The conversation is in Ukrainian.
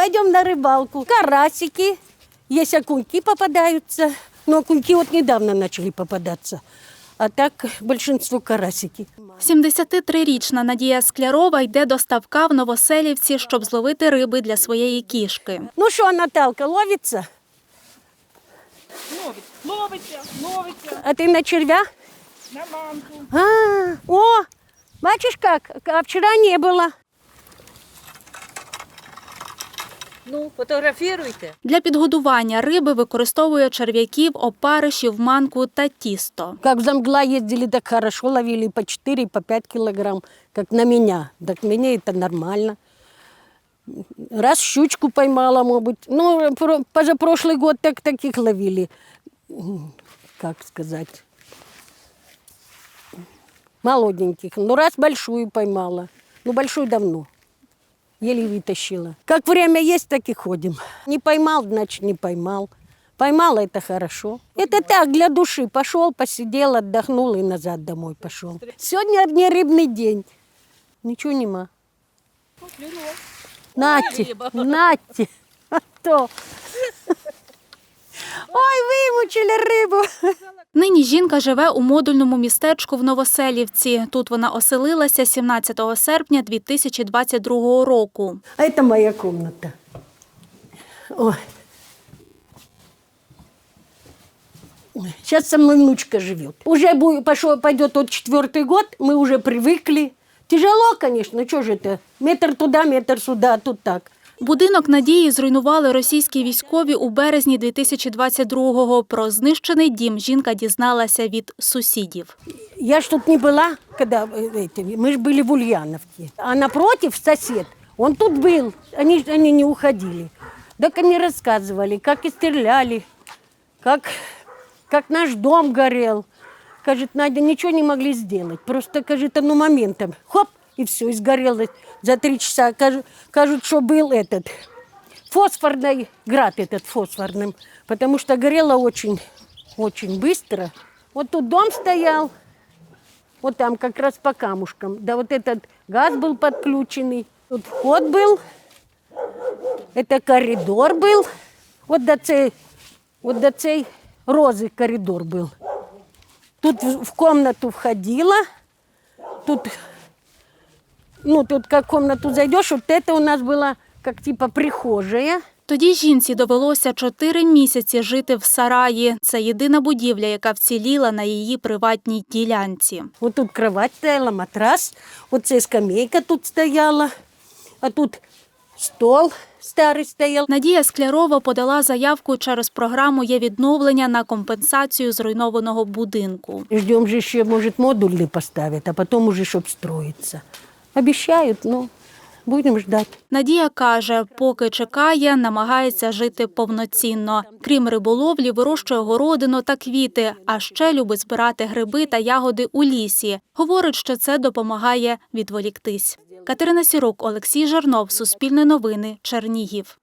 Пойдем на рыбалку. Карасики, есть окуньки попадаются. Но окуньки вот недавно начали попадаться. А так большинство карасики. 73-річна Надія Склярова йде до ставка в Новоселівці, щоб зловити риби для своєї кішки. Ну что, Наталка, ловится? Ловить, ловиться, ловиться А ты на червя? на манку. А, о, бачишь как? А вчера не было. Ну, фотографируйте. Для підгодування риби використовує черв'яків, опаришів, манку та тісто. Как в Замгла ездили, так хорошо ловили по 4, по 5 килограмм, как на меня. Так мне это нормально. Раз щучку поймала, может быть. Ну, про- позапрошлый год так таких ловили. М, Как сказать? Молоденьких. Ну, раз большую поймала. Ну, большую давно. Еле вытащила. Как время есть, так и ходим. Не поймал, значит, не поймал. Поймал, это хорошо. Это так, для души. Пошел, посидел, отдохнул и назад домой пошел. Сегодня не рыбный день. Ничего нема. Нате, нате. А то. Ой, вимучили рибу. Нині жінка живе у модульному містечку в Новоселівці. Тут вона оселилася 17 серпня 2022 року. А это моя комната. Ой. Сейчас со мной внучка живет. Уже бу- пошел, пойдет тот четвертый год, мы уже привыкли. Тяжело, конечно, что же это? Метр туда, метр сюда, а тут так. Будинок Надії зруйнували російські військові у березні 2022-го. Про знищений дім жінка дізналася від сусідів. Я ж тут не была, когда э, эти, мы же были в Ульяновке. А напротив сосед, он тут был, они, ж- они не уходили. Так они рассказывали, как и стреляли, как, как наш дом горел. Кажет, Надя, ничего не могли сделать. Просто, кажет, ну моментом, хоп, и все, и сгорело за три часа. Кажут, что был этот фосфорный град этот фосфорным, потому что горело очень, очень быстро. Вот тут дом стоял, вот там как раз по камушкам. Да вот этот газ был подключенный. Тут вход был. Это коридор был. Вот до цей, вот до цей розы коридор был. Тут в комнату входила. Тут, ну, тут как в комнату зайдешь, вот это у нас была как типа прихожая. Тоді жінці довелося чотири місяці жити в сараї. Це єдина будівля, яка вціліла на її приватній ділянці. Вот тут кровать стояла, матрас, вот ця скамейка тут стояла, а тут стол старый стоял. Надія Склярова подала заявку через програму є відновлення на компенсацію зруйнованого будинку. Ждем же еще, может, модульный поставят, а потом уже, чтоб строиться. Обещают, ну будем ждати. Надія каже, поки чекає, намагається жити повноцінно. Крім риболовлі, вирощує городину та квіти, а ще любить збирати гриби та ягоди у лісі. Говорить, що це допомагає відволіктись. Катерина Сірук, Олексій Жернов, Суспільне новини, Чернігів.